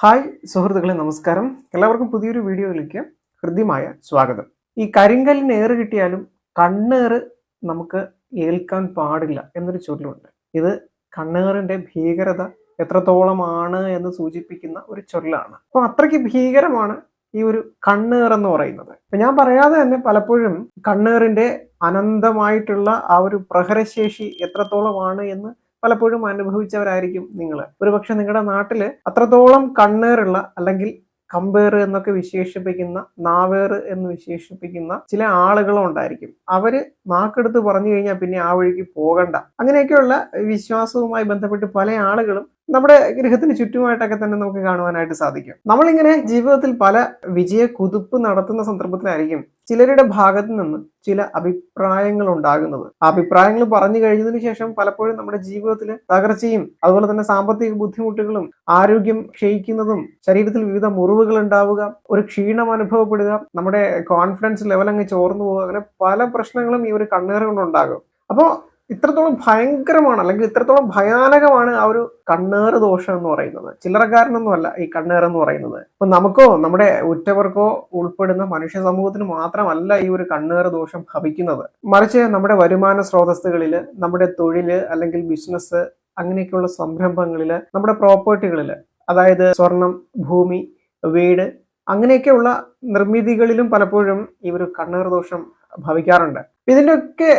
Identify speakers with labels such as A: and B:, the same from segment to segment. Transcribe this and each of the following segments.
A: Hi സുഹൃത്തുക്കളെ നമസ്കാരം. എല്ലാവർക്കും പുതിയൊരു വീഡിയോയിലേക്ക് ഹൃദ്യമായ സ്വാഗതം. ഈ കരിങ്കല്ലിന് ഏറ് കിട്ടിയാലും കണ്ണേറ് നമുക്ക് ഏൽക്കാൻ പാടില്ല എന്നൊരു ചൊല്ലുണ്ട്. ഇത് കണ്ണേറിന്റെ ഭീകരത എത്രത്തോളമാണ് എന്ന് സൂചിപ്പിക്കുന്ന ഒരു ചൊല്ലാണ്. അപ്പോൾ അത്രയ്ക്ക് ഭീകരമാണ് ഈ ഒരു കണ്ണേർ എന്ന് പറയുന്നത് ഞാൻ പറയാതെ തന്നെ പലപ്പോഴും കണ്ണേറിന്റെ അനന്തമായിട്ടുള്ള ആ ഒരു പ്രഹരശേഷി എത്രത്തോളമാണ് എന്ന് പലപ്പോഴും അനുഭവിച്ചവരായിരിക്കും നിങ്ങൾ ഒരുപക്ഷെ നിങ്ങളുടെ നാട്ടിൽ അത്രത്തോളം കണ്ണേറുള്ള അല്ലെങ്കിൽ കമ്പേറ് എന്നൊക്കെ വിശേഷിപ്പിക്കുന്ന നാവേർ എന്ന് വിശേഷിപ്പിക്കുന്ന ചില ആളുകളും ഉണ്ടായിരിക്കും. അവർ നാക്കെടുത്ത് പറഞ്ഞു കഴിഞ്ഞാൽ പിന്നെ ആ വഴിക്ക് പോകണ്ട. അങ്ങനെയൊക്കെയുള്ള വിശ്വാസവുമായി ബന്ധപ്പെട്ട് പല ആളുകളും നമ്മുടെ ഗൃഹത്തിന് ചുറ്റുമായിട്ടൊക്കെ തന്നെ നമുക്ക് കാണുവാനായിട്ട് സാധിക്കും. നമ്മളിങ്ങനെ ജീവിതത്തിൽ പല വിജയ കുതിപ്പ് നടത്തുന്ന സന്ദർഭത്തിലായിരിക്കും ചിലരുടെ ഭാഗത്ത് നിന്ന് ചില അഭിപ്രായങ്ങൾ ഉണ്ടാകുന്നത്. ആ അഭിപ്രായങ്ങൾ പറഞ്ഞു കഴിഞ്ഞതിന് ശേഷം പലപ്പോഴും നമ്മുടെ ജീവിതത്തിൽ തകർച്ചയും അതുപോലെ തന്നെ സാമ്പത്തിക ബുദ്ധിമുട്ടുകളും ആരോഗ്യം ക്ഷയിക്കുന്നതും ശരീരത്തിൽ വിവിധ മുറിവുകൾ ഉണ്ടാവുക ഒരു ക്ഷീണം അനുഭവപ്പെടുക നമ്മുടെ കോൺഫിഡൻസ് ലെവൽ അങ്ങ് ചോർന്നു പോകുക അങ്ങനെ പല പ്രശ്നങ്ങളും ഈ ഒരു കണ്ണേറുകൊണ്ടുണ്ടാകും അപ്പോൾ ഇത്രത്തോളം ഭയങ്കരമാണ് അല്ലെങ്കിൽ ഇത്രത്തോളം ഭയാനകമാണ് ആ ഒരു കണ്ണേറ് ദോഷം എന്ന് പറയുന്നത്. ചില്ലറക്കാരനൊന്നുമല്ല ഈ കണ്ണേറ് എന്ന് പറയുന്നത്. അപ്പൊ നമുക്കോ നമ്മുടെ ഉറ്റവർക്കോ ഉൾപ്പെടുന്ന മനുഷ്യ സമൂഹത്തിന് മാത്രമല്ല ഈ ഒരു കണ്ണേറ് ദോഷം ഭവിക്കുന്നത്. മറിച്ച് നമ്മുടെ വരുമാന സ്രോതസ്സുകളിൽ നമ്മുടെ തൊഴിൽ അല്ലെങ്കിൽ ബിസിനസ് അങ്ങനെയൊക്കെയുള്ള സംരംഭങ്ങളിൽ നമ്മുടെ പ്രോപ്പർട്ടികളിൽ അതായത് സ്വർണം ഭൂമി വീട് അങ്ങനെയൊക്കെയുള്ള നിർമ്മിതികളിലും പലപ്പോഴും ഈ ഒരു കണ്ണേർ ദോഷം ഭവിക്കാറുണ്ട്. ഇതിന്റെയൊക്കെ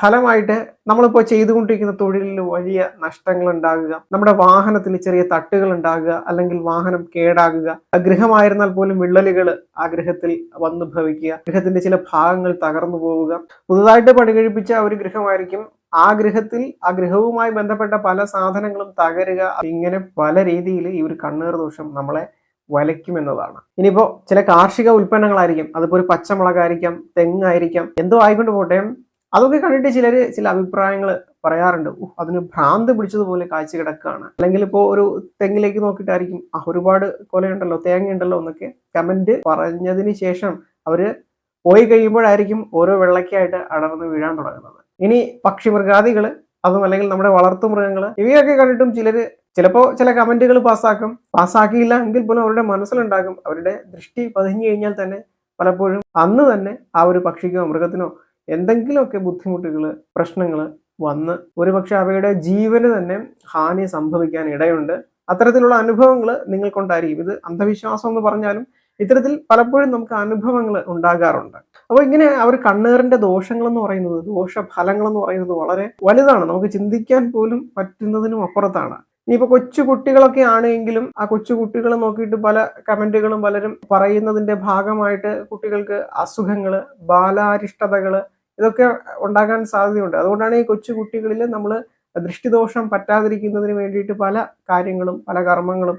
A: ഫലമായിട്ട് നമ്മളിപ്പോൾ ചെയ്തുകൊണ്ടിരിക്കുന്ന തൊഴിലിൽ വലിയ നഷ്ടങ്ങൾ ഉണ്ടാകുക നമ്മുടെ വാഹനത്തിൽ ചെറിയ തട്ടുകൾ ഉണ്ടാകുക അല്ലെങ്കിൽ വാഹനം കേടാകുക ഗൃഹമായിരുന്നാൽ പോലും വിള്ളലുകൾ ആ ഗൃഹത്തിൽ വന്നു ഭവിക്കുക ഗൃഹത്തിന്റെ ചില ഭാഗങ്ങൾ തകർന്നു പോവുക. പുതുതായിട്ട് പണികഴിപ്പിച്ച ഒരു ഗൃഹമായിരിക്കും ആ ഗൃഹത്തിൽ ആ ഗൃഹവുമായി ബന്ധപ്പെട്ട പല സാധനങ്ങളും തകരുക. ഇങ്ങനെ പല രീതിയിൽ ഈ ഒരു കണ്ണേർ ദോഷം നമ്മളെ വലയ്ക്കുമെന്നതാണ്. ഇനിയിപ്പോ ചില കാർഷിക ഉൽപ്പന്നങ്ങളായിരിക്കും. അതിപ്പോ ഒരു പച്ചമുളകായിരിക്കാം തെങ്ങായിരിക്കാം എന്തോ ആയിക്കൊണ്ട് പോട്ടെ അതൊക്കെ കണ്ടിട്ട് ചിലര് ചില അഭിപ്രായങ്ങൾ പറയാറുണ്ട്. "ഉഹ്, അതിന് ഭ്രാന്ത് പിടിച്ചതുപോലെ കാഴ്ച കിടക്കുകയാണ്. അല്ലെങ്കിൽ ഇപ്പോ ഒരു തെങ്ങിലേക്ക് നോക്കിയിട്ടായിരിക്കും ആ ഒരുപാട് കൊലയുണ്ടല്ലോ തേങ്ങയുണ്ടല്ലോ എന്നൊക്കെ കമന്റ് പറഞ്ഞതിന് ശേഷം അവർ പോയി കഴിയുമ്പോഴായിരിക്കും ഓരോ വെള്ളക്കായിട്ട് അടർന്ന് വീഴാൻ തുടങ്ങുന്നത്. ഇനി പക്ഷി മൃഗാദികൾ അതും അല്ലെങ്കിൽ നമ്മുടെ വളർത്തു മൃഗങ്ങൾ ഇവയൊക്കെ കണ്ടിട്ടും ചിലര് ചിലപ്പോൾ ചില കമന്റുകൾ പാസ്സാക്കും. പാസ്സാക്കിയില്ല എങ്കിൽ പോലും അവരുടെ മനസ്സിലുണ്ടാകും. അവരുടെ ദൃഷ്ടി പതിഞ്ഞു കഴിഞ്ഞാൽ തന്നെ പലപ്പോഴും അന്ന് തന്നെ ആ ഒരു പക്ഷിക്കോ മൃഗത്തിനോ എന്തെങ്കിലുമൊക്കെ ബുദ്ധിമുട്ടുകൾ പ്രശ്നങ്ങൾ വന്ന് ഒരുപക്ഷെ അവയുടെ ജീവന് തന്നെ ഹാനി സംഭവിക്കാൻ ഇടയുണ്ട്. അത്തരത്തിലുള്ള അനുഭവങ്ങൾ നിങ്ങൾക്കുണ്ടായിരിക്കും. ഇത് അന്ധവിശ്വാസം എന്ന് പറഞ്ഞാലും ഇത്തരത്തിൽ പലപ്പോഴും നമുക്ക് അനുഭവങ്ങൾ ഉണ്ടാകാറുണ്ട്. അപ്പോൾ ഇങ്ങനെ അവർ കണ്ണേറിന്റെ ദോഷങ്ങൾ എന്ന് പറയുന്നത് ദോഷഫലങ്ങൾ എന്ന് പറയുന്നത് വളരെ വലുതാണ്. നമുക്ക് ചിന്തിക്കാൻ പോലും പറ്റുന്നതിനും അപ്പുറത്താണ്. ഇനിയിപ്പോ കൊച്ചു കുട്ടികളൊക്കെ ആണെങ്കിലും ആ കൊച്ചു കുട്ടികളെ നോക്കിയിട്ട് പല കമന്റുകളും പലരും പറയുന്നതിന്റെ ഭാഗമായിട്ട് കുട്ടികൾക്ക് അസുഖങ്ങൾ ബാലാരിഷ്ടതകൾ ഇതൊക്കെ ഉണ്ടാകാൻ സാധ്യതയുണ്ട്. അതുകൊണ്ടാണ് ഈ കൊച്ചു കുട്ടികളിൽ നമ്മൾ ദൃഷ്ടിദോഷം പറ്റാതിരിക്കുന്നതിന് വേണ്ടിയിട്ട് പല കാര്യങ്ങളും പല കർമ്മങ്ങളും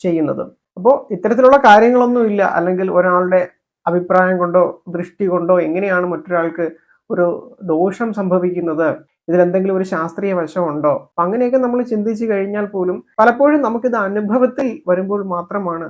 A: ചെയ്യുന്നത്. അപ്പോൾ ഇത്തരത്തിലുള്ള കാര്യങ്ങളൊന്നും ഇല്ല. അല്ലെങ്കിൽ ഒരാളുടെ അഭിപ്രായം കൊണ്ടോ ദൃഷ്ടി കൊണ്ടോ എങ്ങനെയാണ് മറ്റൊരാൾക്ക് ഒരു ദോഷം സംഭവിക്കുന്നത്? ഇതിലെന്തെങ്കിലും ഒരു ശാസ്ത്രീയ വശമുണ്ടോ? അപ്പൊ അങ്ങനെയൊക്കെ നമ്മൾ ചിന്തിച്ചു കഴിഞ്ഞാൽ പോലും പലപ്പോഴും നമുക്കിത് അനുഭവത്തിൽ വരുമ്പോൾ മാത്രമാണ്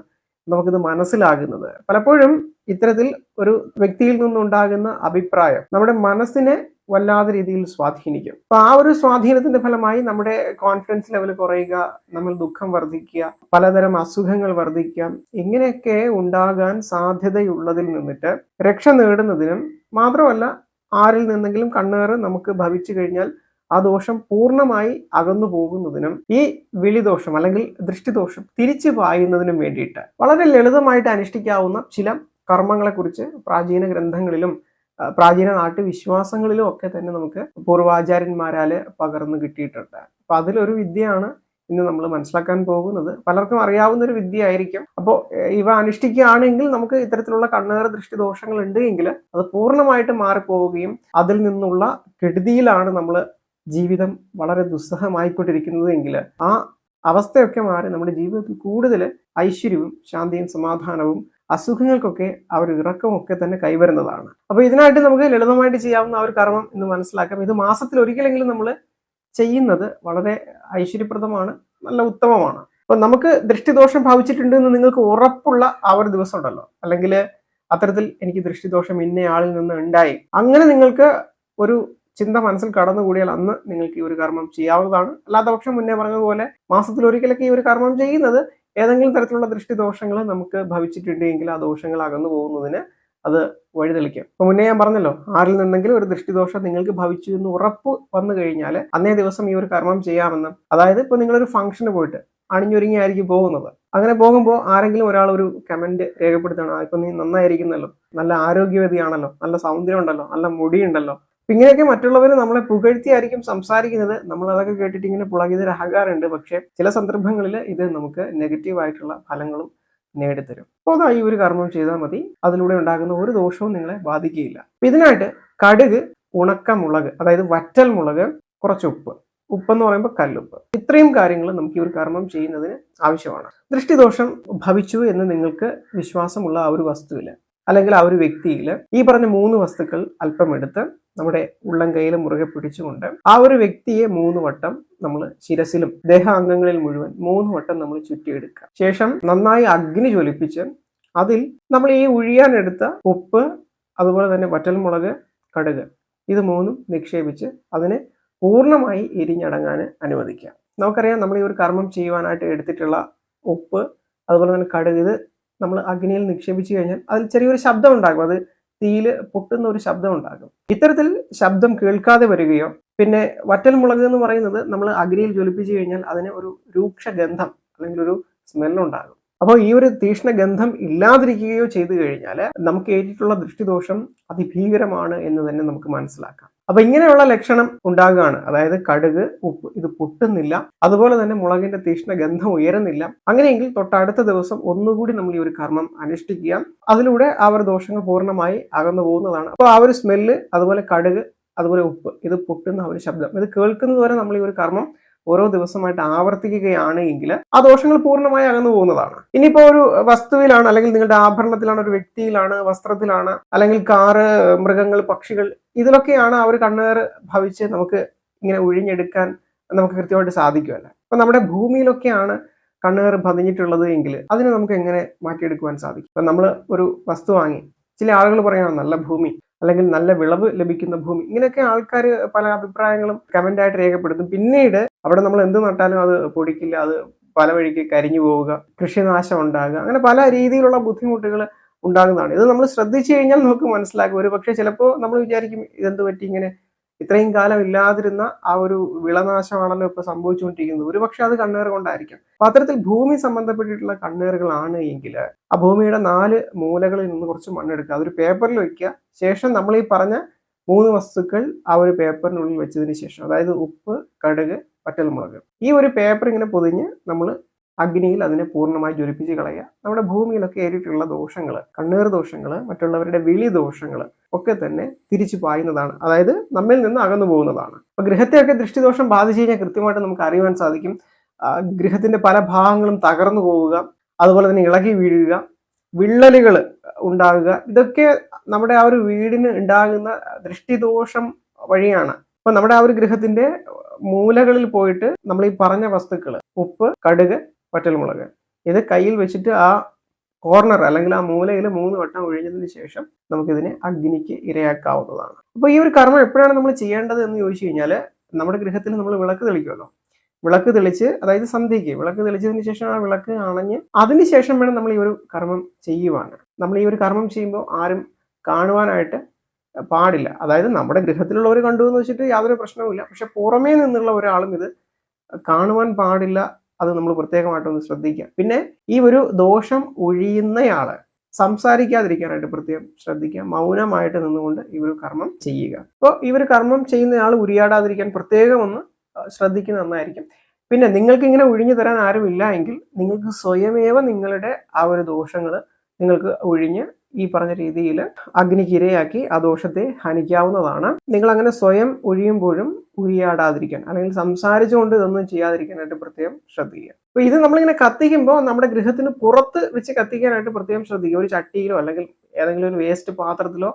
A: നമുക്കിത് മനസ്സിലാകുന്നത്. പലപ്പോഴും ഇത്തരത്തിൽ ഒരു വ്യക്തിയിൽ നിന്നുണ്ടാകുന്ന അഭിപ്രായം നമ്മുടെ മനസ്സിനെ വല്ലാതെ രീതിയിൽ സ്വാധീനിക്കും. അപ്പൊ ആ ഒരു സ്വാധീനത്തിന്റെ ഫലമായി നമ്മുടെ കോൺഫിഡൻസ് ലെവൽ കുറയുക നമ്മൾ ദുഃഖം വർദ്ധിക്കുക പലതരം അസുഖങ്ങൾ വർദ്ധിക്കാം ഇങ്ങനെയൊക്കെ ഉണ്ടാകാൻ സാധ്യതയുള്ളതിൽ നിന്നിട്ട് രക്ഷ നേടുന്നതിനും മാത്രമല്ല ആരിൽ നിന്നെങ്കിലും കണ്ണേറ് നമുക്ക് ഭവിച്ചു കഴിഞ്ഞാൽ ആ ദോഷം പൂർണമായി അകന്നു പോകുന്നതിനും ഈ വിളിദോഷം അല്ലെങ്കിൽ ദൃഷ്ടിദോഷം തിരിച്ചു പായുന്നതിനും വേണ്ടിയിട്ട് വളരെ ലളിതമായിട്ട് അനുഷ്ഠിക്കാവുന്ന ചില കർമ്മങ്ങളെക്കുറിച്ച് പ്രാചീന ഗ്രന്ഥങ്ങളിലും പ്രാചീന നാട്ടുവിശ്വാസങ്ങളിലും ഒക്കെ തന്നെ നമുക്ക് പൂർവാചാര്യന്മാരാൽ പകർന്നു കിട്ടിയിട്ടുണ്ട്. അപ്പൊ അതിലൊരു വിദ്യയാണ് ഇന്ന് നമ്മൾ മനസ്സിലാക്കാൻ പോകുന്നത് പലർക്കും അറിയാവുന്ന ഒരു വിദ്യ ആയിരിക്കും അപ്പോൾ ഇവ അനുഷ്ഠിക്കുകയാണെങ്കിൽ നമുക്ക് ഇത്തരത്തിലുള്ള കണ്ണേറ് ദൃഷ്ടി ദോഷങ്ങൾ ഉണ്ട് എങ്കിൽ അത് പൂർണമായിട്ട് മാറിപ്പോവുകയും അതിൽ നിന്നുള്ള കെടുതിയിലാണ് നമ്മൾ ജീവിതം വളരെ ദുസ്സഹമായിക്കൊണ്ടിരിക്കുന്നത് എങ്കിൽ ആ അവസ്ഥയൊക്കെ മാറി നമ്മുടെ ജീവിതത്തിൽ കൂടുതൽ ഐശ്വര്യവും ശാന്തിയും സമാധാനവും അസുഖങ്ങൾക്കൊക്കെ ആ ഒരു ഇറക്കമൊക്കെ തന്നെ കൈവരുന്നതാണ്. അപ്പോൾ ഇതിനായിട്ട് നമുക്ക് ലളിതമായിട്ട് ചെയ്യാവുന്ന ആ ഒരു കർമ്മം എന്ന് മനസ്സിലാക്കാം. ഇത് മാസത്തിൽ ഒരിക്കലെങ്കിലും നമ്മൾ ചെയ്യുന്നത് വളരെ ഐശ്വര്യപ്രദമാണ് നല്ല ഉത്തമമാണ്. അപ്പൊ നമുക്ക് ദൃഷ്ടിദോഷം ഭാവിച്ചിട്ടുണ്ട് എന്ന് നിങ്ങൾക്ക് ഉറപ്പുള്ള ആ ഒരു ദിവസം ഉണ്ടല്ലോ. അല്ലെങ്കിൽ അത്തരത്തിൽ എനിക്ക് ദൃഷ്ടിദോഷം ആളിൽ നിന്ന് ഉണ്ടായി. അങ്ങനെ നിങ്ങൾക്ക് ഒരു ചിന്ത മനസ്സിൽ കടന്നുകൂടിയാൽ അന്ന് നിങ്ങൾക്ക് ഈ ഒരു കർമ്മം ചെയ്യാവുന്നതാണ്. അല്ലാത്തപക്ഷം മുന്നേ പറഞ്ഞതുപോലെ മാസത്തിൽ ഒരിക്കലൊക്കെ ഈ ഒരു കർമ്മം ചെയ്യുന്നത് ഏതെങ്കിലും തരത്തിലുള്ള ദൃഷ്ടിദോഷങ്ങൾ നമുക്ക് ഭവിച്ചിട്ടുണ്ടെങ്കിൽ ആ ദോഷങ്ങൾ അകന്നു പോകുന്നതിന് അത് വഴിതെളിക്കും. അപ്പൊ മുന്നേ ഞാൻ പറഞ്ഞല്ലോ ആരിൽ നിന്നെങ്കിലും ഒരു ദൃഷ്ടിദോഷം നിങ്ങൾക്ക് ഭവിച്ചു എന്ന് ഉറപ്പ് വന്നു കഴിഞ്ഞാൽ അന്നേ ദിവസം ഈ ഒരു കർമ്മം ചെയ്യാമെന്നും. അതായത് ഇപ്പൊ നിങ്ങളൊരു ഫംഗ്ഷന് പോയിട്ട് അണിഞ്ഞൊരുങ്ങിയായിരിക്കും പോകുന്നത്. അങ്ങനെ പോകുമ്പോൾ ആരെങ്കിലും ഒരാൾ ഒരു കമന്റ് രേഖപ്പെടുത്തണം "ആ, ഇപ്പൊ നീ നന്നായിരിക്കുന്നല്ലോ. നല്ല ആരോഗ്യവതിയാണല്ലോ. നല്ല സൗന്ദര്യം ഉണ്ടല്ലോ നല്ല മുടിയുണ്ടല്ലോ. അപ്പൊ ഇങ്ങനെയൊക്കെ മറ്റുള്ളവർ നമ്മളെ പുകഴ്ത്തിയായിരിക്കും സംസാരിക്കുന്നത്. നമ്മൾ അതൊക്കെ കേട്ടിട്ട് ഇങ്ങനെ പുളകിതൊരു അഹങ്കാരമുണ്ട് പക്ഷേ ചില സന്ദർഭങ്ങളിൽ ഇത് നമുക്ക് നെഗറ്റീവ് ആയിട്ടുള്ള ഫലങ്ങളും നേടിത്തരും. അപ്പോൾ ഈ ഒരു കർമ്മം ചെയ്താൽ മതി. അതിലൂടെ ഉണ്ടാകുന്ന ഒരു ദോഷവും നിങ്ങളെ ബാധിക്കുകയില്ല. ഇതിനായിട്ട് കടുക് ഉണക്ക മുളക് അതായത് വറ്റൽ മുളക് കുറച്ച് ഉപ്പ്. ഉപ്പെന്ന് പറയുമ്പോൾ കല്ലുപ്പ്. ഇത്രയും കാര്യങ്ങൾ നമുക്ക് ഈ ഒരു കർമ്മം ചെയ്യുന്നതിന് ആവശ്യമാണ്. ദൃഷ്ടിദോഷം ഭവിച്ചു എന്ന് നിങ്ങൾക്ക് വിശ്വാസമുള്ള ആ ഒരു വസ്തുവിൽ അല്ലെങ്കിൽ ആ ഒരു വ്യക്തിയിൽ ഈ പറഞ്ഞ മൂന്ന് വസ്തുക്കൾ അല്പം എടുത്ത് നമ്മുടെ ഉള്ളം കയ്യിൽ മുറുകെ പിടിച്ചുകൊണ്ട് ആ ഒരു വ്യക്തിയെ മൂന്ന് വട്ടം നമ്മൾ ശിരസിലും ദേഹാംഗങ്ങളിൽ മുഴുവൻ മൂന്ന് വട്ടം നമ്മൾ ചുറ്റിയെടുക്കുക. ശേഷം നന്നായി അഗ്നി ജ്വലിപ്പിച്ച് അതിൽ നമ്മൾ ഈ ഉഴിയാനെടുത്ത ഉപ്പ് അതുപോലെ തന്നെ വറ്റൽമുളക് കടുക് ഇത് മൂന്നും നിക്ഷേപിച്ച് അതിനെ പൂർണമായി എരിഞ്ഞടങ്ങാൻ അനുവദിക്കുക. നമുക്കറിയാം നമ്മൾ ഈ ഒരു കർമ്മം ചെയ്യുവാനായിട്ട് എടുത്തിട്ടുള്ള ഉപ്പ് അതുപോലെ തന്നെ കടുക് ഇത് നമ്മൾ അഗ്നിയിൽ നിക്ഷേപിച്ചു കഴിഞ്ഞാൽ അതിൽ ചെറിയൊരു ശബ്ദം ഉണ്ടാകും. അത് തീയിൽ പൊട്ടുന്ന ഒരു ശബ്ദം ഉണ്ടാകും. ഇത്തരത്തിൽ ശബ്ദം കേൾക്കാതെ വരികയോ പിന്നെ വറ്റൽ മുളക് എന്ന് പറയുന്നത് നമ്മൾ അഗ്നിയിൽ ജ്വലിപ്പിച്ചു കഴിഞ്ഞാൽ അതിന് ഒരു രൂക്ഷ ഗന്ധം അല്ലെങ്കിൽ ഒരു സ്മെല്ലുണ്ടാകും അപ്പോൾ ഈ ഒരു തീക്ഷ്ണ ഗന്ധം ഇല്ലാതിരിക്കുകയോ ചെയ്തു കഴിഞ്ഞാൽ നമുക്ക് ഏറ്റിട്ടുള്ള ദൃഷ്ടിദോഷം അതിഭീകരമാണ് എന്ന് തന്നെ നമുക്ക് മനസ്സിലാക്കാം. അപ്പൊ ഇങ്ങനെയുള്ള ലക്ഷണം ഉണ്ടാകുകയാണ്. അതായത് കടുക് ഉപ്പ് ഇത് പൊട്ടുന്നില്ല. അതുപോലെ തന്നെ മുളകിന്റെ തീക്ഷ്ണ ഗന്ധം ഉയരുന്നില്ല. അങ്ങനെയെങ്കിൽ തൊട്ടടുത്ത ദിവസം ഒന്നുകൂടി നമ്മൾ ഈ ഒരു കർമ്മം അനുഷ്ഠിക്കുക. അതിലൂടെ ആ ഒരു ദോഷങ്ങൾ പൂർണമായി അകന്നു പോകുന്നതാണ്. അപ്പോൾ ആ ഒരു സ്മെല്ല് അതുപോലെ കടുക് അതുപോലെ ഉപ്പ് ഇത് പൊട്ടുന്ന ഒരു ശബ്ദം ഇത് കേൾക്കുന്നത് വരെ നമ്മൾ ഈ ഒരു കർമ്മം ഓരോ ദിവസമായിട്ട് ആവർത്തിക്കുകയാണ് എങ്കിൽ ആ ദോഷങ്ങൾ പൂർണമായി അകന്നു പോകുന്നതാണ്. ഇനിയിപ്പോ ഒരു വസ്തുവിലാണ് അല്ലെങ്കിൽ നിങ്ങളുടെ ആഭരണത്തിലാണ് ഒരു വ്യക്തിയിലാണ് വസ്ത്രത്തിലാണ് അല്ലെങ്കിൽ കാറ് മൃഗങ്ങൾ പക്ഷികൾ ഇതിലൊക്കെയാണ് അവർ ഒരു കണ്ണേറ് ഭവിച്ച് നമുക്ക് ഇങ്ങനെ ഒഴിഞ്ഞെടുക്കാൻ നമുക്ക് കൃത്യമായിട്ട് സാധിക്കുമല്ല അപ്പൊ നമ്മുടെ ഭൂമിയിലൊക്കെയാണ് കണ്ണേർ പതിഞ്ഞിട്ടുള്ളത് എങ്കിൽ അതിനെ നമുക്ക് എങ്ങനെ മാറ്റിയെടുക്കുവാൻ സാധിക്കും? ഇപ്പൊ നമ്മൾ ഒരു വസ്തു വാങ്ങി ചില ആളുകൾ പറയണം നല്ല ഭൂമി. അല്ലെങ്കിൽ നല്ല വിളവ് ലഭിക്കുന്ന ഭൂമി. ഇങ്ങനെയൊക്കെ ആൾക്കാർ പല അഭിപ്രായങ്ങളും കമന്റ് ആയിട്ട് രേഖപ്പെടുത്തും. പിന്നീട് അവിടെ നമ്മൾ എന്ത് നട്ടാലും അത് പൊടിക്കില്ല അത് പല വഴിക്ക് കരിഞ്ഞു പോവുക കൃഷിനാശം ഉണ്ടാകുക അങ്ങനെ പല രീതിയിലുള്ള ബുദ്ധിമുട്ടുകൾ ഉണ്ടാകുന്നതാണ്. ഇത് നമ്മൾ ശ്രദ്ധിച്ചു കഴിഞ്ഞാൽ നമുക്ക് മനസ്സിലാക്കും. ഒരു പക്ഷേ ചിലപ്പോൾ നമ്മൾ വിചാരിക്കും ഇതെന്ത് പറ്റി ഇങ്ങനെ ഇത്രയും കാലം ഇല്ലാതിരുന്ന ആ ഒരു വിളനാശമാണല്ലോ ഇപ്പൊ സംഭവിച്ചുകൊണ്ടിരിക്കുന്നത്. ഒരുപക്ഷെ അത് കണ്ണേർ കൊണ്ടായിരിക്കാം. അപ്പൊ അത്തരത്തിൽ ഭൂമി സംബന്ധപ്പെട്ടിട്ടുള്ള കണ്ണേറുകളാണ് എങ്കിൽ ആ ഭൂമിയുടെ നാല് മൂലകളിൽ നിന്ന് കുറച്ച് മണ്ണെടുക്കുക. അതൊരു പേപ്പറിൽ വെക്കുക ശേഷം നമ്മൾ ഈ പറഞ്ഞ മൂന്ന് വസ്തുക്കൾ ആ ഒരു പേപ്പറിനുള്ളിൽ വെച്ചതിന് ശേഷം. അതായത് ഉപ്പ് കടുക് വറ്റൽമുളക്. ഈ ഒരു പേപ്പർ ഇങ്ങനെ പൊതിഞ്ഞ് നമ്മൾ അഗ്നിയിൽ അതിനെ പൂർണമായി ജ്വലിപ്പിച്ച് കളയുക. നമ്മുടെ ഭൂമിയിലൊക്കെ ഏറിയിട്ടുള്ള ദോഷങ്ങൾ കണ്ണീർ ദോഷങ്ങൾ മറ്റുള്ളവരുടെ വിളി ദോഷങ്ങൾ ഒക്കെ തന്നെ തിരിച്ചു പായുന്നതാണ്. അതായത് നമ്മിൽ നിന്ന് അകന്നു പോകുന്നതാണ്. അപ്പൊ ഗൃഹത്തെയൊക്കെ ദൃഷ്ടിദോഷം ബാധിച്ചു കഴിഞ്ഞാൽ കൃത്യമായിട്ട് നമുക്ക് അറിയുവാൻ സാധിക്കും. ഗൃഹത്തിന്റെ പല ഭാഗങ്ങളും തകർന്നു പോവുക അതുപോലെ തന്നെ ഇളകി വീഴുക വിള്ളലുകൾ ഉണ്ടാകുക ഇതൊക്കെ നമ്മുടെ ആ ഒരു വീടിന് ഉണ്ടാകുന്ന ദൃഷ്ടിദോഷം വഴിയാണ്. അപ്പൊ നമ്മുടെ ആ ഒരു ഗൃഹത്തിന്റെ മൂലകളിൽ പോയിട്ട് നമ്മൾ ഈ പറഞ്ഞ വസ്തുക്കൾ ഉപ്പ് കടുക് വറ്റൽമുളക് ഇത് കയ്യിൽ വെച്ചിട്ട് ആ കോർണർ അല്ലെങ്കിൽ ആ മൂലയിൽ മൂന്ന് വട്ടം ഒഴിഞ്ഞതിന് ശേഷം നമുക്കിതിനെ അഗ്നിക്ക് ഇരയാക്കാവുന്നതാണ്. അപ്പോൾ ഈ ഒരു കർമ്മം എപ്പോഴാണ് നമ്മൾ ചെയ്യേണ്ടത് എന്ന് ചോദിച്ചു കഴിഞ്ഞാൽ നമ്മുടെ ഗൃഹത്തിൽ നമ്മൾ വിളക്ക് തെളിക്കുമല്ലോ. വിളക്ക് തെളിച്ച് അതായത് സന്ധ്യയ്ക്ക് വിളക്ക് തെളിച്ചതിന് ശേഷം ആ വിളക്ക് അണഞ്ഞ് അതിനുശേഷം വേണം നമ്മൾ ഈ ഒരു കർമ്മം ചെയ്യുവാണ് നമ്മൾ ഈ ഒരു കർമ്മം ചെയ്യുമ്പോൾ ആരും കാണുവാനായിട്ട് പാടില്ല. അതായത് നമ്മുടെ ഗൃഹത്തിലുള്ളവർ കണ്ടു എന്ന് വെച്ചിട്ട് യാതൊരു പ്രശ്നവുമില്ല. പക്ഷെ പുറമേ നിന്നുള്ള ഒരാളും ഇത് കാണുവാൻ പാടില്ല അത് നമ്മൾ പ്രത്യേകമായിട്ടൊന്ന് ശ്രദ്ധിക്കുക. പിന്നെ ഈ ഒരു ദോഷം ഒഴിയുന്നയാൾ സംസാരിക്കാതിരിക്കാനായിട്ട് പ്രത്യേകം ശ്രദ്ധിക്കുക. മൗനമായിട്ട് നിന്നുകൊണ്ട് ഈ ഒരു കർമ്മം ചെയ്യുക. അപ്പോൾ ഈ ഒരു കർമ്മം ചെയ്യുന്നയാൾ ഉരിയാടാതിരിക്കാൻ പ്രത്യേകം ഒന്ന് ശ്രദ്ധിക്കുന്ന നന്നായിരിക്കും. പിന്നെ നിങ്ങൾക്ക് ഇങ്ങനെ ഒഴിഞ്ഞു തരാൻ ആരുമില്ല എങ്കിൽ നിങ്ങൾക്ക് സ്വയമേവ നിങ്ങളുടെ ആ ഒരു ദോഷങ്ങൾ നിങ്ങൾക്ക് ഒഴിഞ്ഞ് ഈ പറഞ്ഞ രീതിയിൽ അഗ്നിക്ക് ഇരയാക്കി ആ ദോഷത്തെ ഹനിക്കാവുന്നതാണ്. നിങ്ങൾ അങ്ങനെ സ്വയം ഒഴിയുമ്പോഴും ഉരിയാടാതിരിക്കാൻ അല്ലെങ്കിൽ സംസാരിച്ചുകൊണ്ട് ഇതൊന്നും ചെയ്യാതിരിക്കാനായിട്ട് പ്രത്യേകം ശ്രദ്ധിക്കുക. അപ്പൊ ഇത് നമ്മളിങ്ങനെ കത്തിക്കുമ്പോൾ നമ്മുടെ ഗൃഹത്തിന് പുറത്ത് വെച്ച് കത്തിക്കാനായിട്ട് പ്രത്യേകം ശ്രദ്ധിക്കുക. ഒരു ചട്ടിയിലോ അല്ലെങ്കിൽ ഏതെങ്കിലും ഒരു വേസ്റ്റ് പാത്രത്തിലോ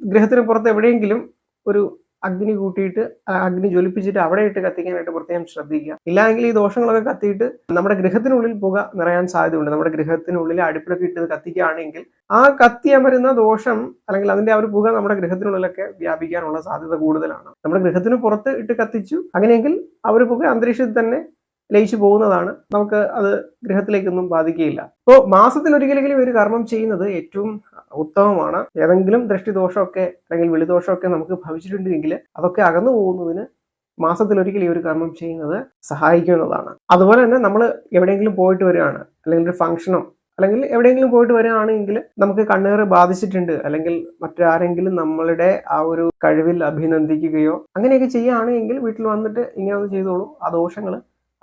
A: ഗൃഹത്തിന് പുറത്ത് എവിടെയെങ്കിലും ഒരു അഗ്നി കൂട്ടിയിട്ട് അഗ്നി ജ്വലിപ്പിച്ചിട്ട് അവിടെ ഇട്ട് കത്തിക്കാനായിട്ട് പ്രത്യേകം ശ്രദ്ധിക്കുക. ഇല്ലെങ്കിൽ ഈ ദോഷങ്ങളൊക്കെ കത്തിയിട്ട് നമ്മുടെ ഗൃഹത്തിനുള്ളിൽ പുക നിറയാൻ സാധ്യതയുണ്ട്. നമ്മുടെ ഗൃഹത്തിനുള്ളിൽ അടുപ്പിലൊക്കെ ഇട്ട് കത്തിക്കുകയാണെങ്കിൽ ആ കത്തി അമരുന്ന ദോഷം അല്ലെങ്കിൽ അതിന്റെ ആ ഒരു പുക നമ്മുടെ ഗൃഹത്തിനുള്ളിലൊക്കെ വ്യാപിക്കാനുള്ള സാധ്യത കൂടുതലാണ്. നമ്മുടെ ഗൃഹത്തിന് പുറത്ത് ഇട്ട് കത്തിച്ചു. അങ്ങനെയെങ്കിൽ ആ ഒരു പുക അന്തരീക്ഷത്തിൽ തന്നെ ലയിച്ചു പോകുന്നതാണ്. നമുക്ക് അത് ഗൃഹത്തിലേക്കൊന്നും ബാധിക്കുകയില്ല. അപ്പോൾ മാസത്തിൽ ഒരിക്കലെങ്കിലും ഒരു കർമ്മം ചെയ്യുന്നത് ഏറ്റവും ഉത്തമമാണ്. ഏതെങ്കിലും ദൃഷ്ടിദോഷമൊക്കെ അല്ലെങ്കിൽ വെളിദോഷമൊക്കെ നമുക്ക് ഭവിച്ചിട്ടുണ്ടെങ്കിൽ അതൊക്കെ അകന്നു പോകുന്നതിന് മാസത്തിൽ ഒരിക്കൽ ഈ ഒരു കർമ്മം ചെയ്യുന്നത് സഹായിക്കുന്നതാണ്. അതുപോലെ തന്നെ നമ്മൾ എവിടെയെങ്കിലും പോയിട്ട് വരികയാണ് അല്ലെങ്കിൽ ഒരു ഫംഗ്ഷനോ അല്ലെങ്കിൽ എവിടെയെങ്കിലും പോയിട്ട് വരികയാണെങ്കിൽ നമുക്ക് കണ്ണേറ് ബാധിച്ചിട്ടുണ്ട് അല്ലെങ്കിൽ മറ്റാരെങ്കിലും നമ്മളുടെ ആ ഒരു കഴിവിൽ അഭിനന്ദിക്കുകയോ അങ്ങനെയൊക്കെ ചെയ്യുകയാണെങ്കിൽ വീട്ടിൽ വന്നിട്ട് ഇങ്ങനെ ഒന്ന് ചെയ്തോളൂ. ആ ദോഷങ്ങൾ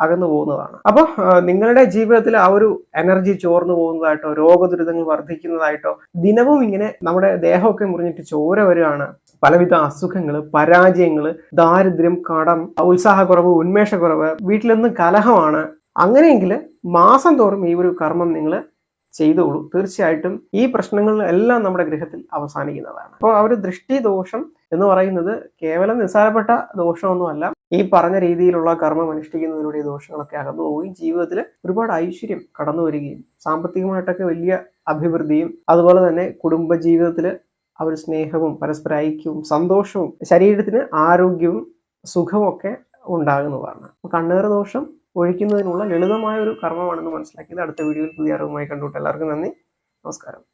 A: അകന്നു പോകുന്നതാണ്. അപ്പോൾ നിങ്ങളുടെ ജീവിതത്തിൽ ആ ഒരു എനർജി ചോർന്നു പോകുന്നതായിട്ടോ രോഗദുരിതങ്ങൾ വർദ്ധിക്കുന്നതായിട്ടോ ദിനവും ഇങ്ങനെ നമ്മുടെ ദേഹമൊക്കെ മുറിഞ്ഞിട്ട് ചോര വരികയാണ്. പലവിധ അസുഖങ്ങൾ പരാജയങ്ങൾ ദാരിദ്ര്യം കടം ഉത്സാഹക്കുറവ് ഉന്മേഷക്കുറവ് വീട്ടിലൊന്നും കലഹമാണ്. അങ്ങനെയെങ്കിൽ മാസം തോറും ഈ ഒരു കർമ്മം നിങ്ങൾ ചെയ്തോളൂ. തീർച്ചയായിട്ടും ഈ പ്രശ്നങ്ങളെല്ലാം നമ്മുടെ ഗൃഹത്തിൽ അവസാനിക്കുന്നതാണ്. അപ്പോൾ ആ ഒരു ദൃഷ്ടി ദോഷം എന്ന് പറയുന്നത് കേവലം നിസ്സാരപ്പെട്ട ദോഷമൊന്നുമല്ല. ഈ പറഞ്ഞ രീതിയിലുള്ള കർമ്മം അനുഷ്ഠിക്കുന്നതിലൂടെ ദോഷങ്ങളൊക്കെ അകന്നു പോവുകയും ജീവിതത്തിൽ ഒരുപാട് ഐശ്വര്യം കടന്നു വരികയും സാമ്പത്തികമായിട്ടൊക്കെ വലിയ അഭിവൃദ്ധിയും അതുപോലെ തന്നെ കുടുംബ ജീവിതത്തിൽ അവർ സ്നേഹവും പരസ്പര ഐക്യവും സന്തോഷവും ശരീരത്തിന് ആരോഗ്യവും സുഖവും ഒക്കെ ഉണ്ടാകുന്നതാണ് കണ്ണേറ് ദോഷം ഒഴിക്കുന്നതിനുള്ള ലളിതമായ ഒരു കർമ്മമാണെന്ന് മനസ്സിലാക്കിയത് അടുത്ത വീഡിയോയിൽ പുതിയ അറിവുമായി കണ്ടുകൊണ്ട് എല്ലാവർക്കും നന്ദി. നമസ്കാരം.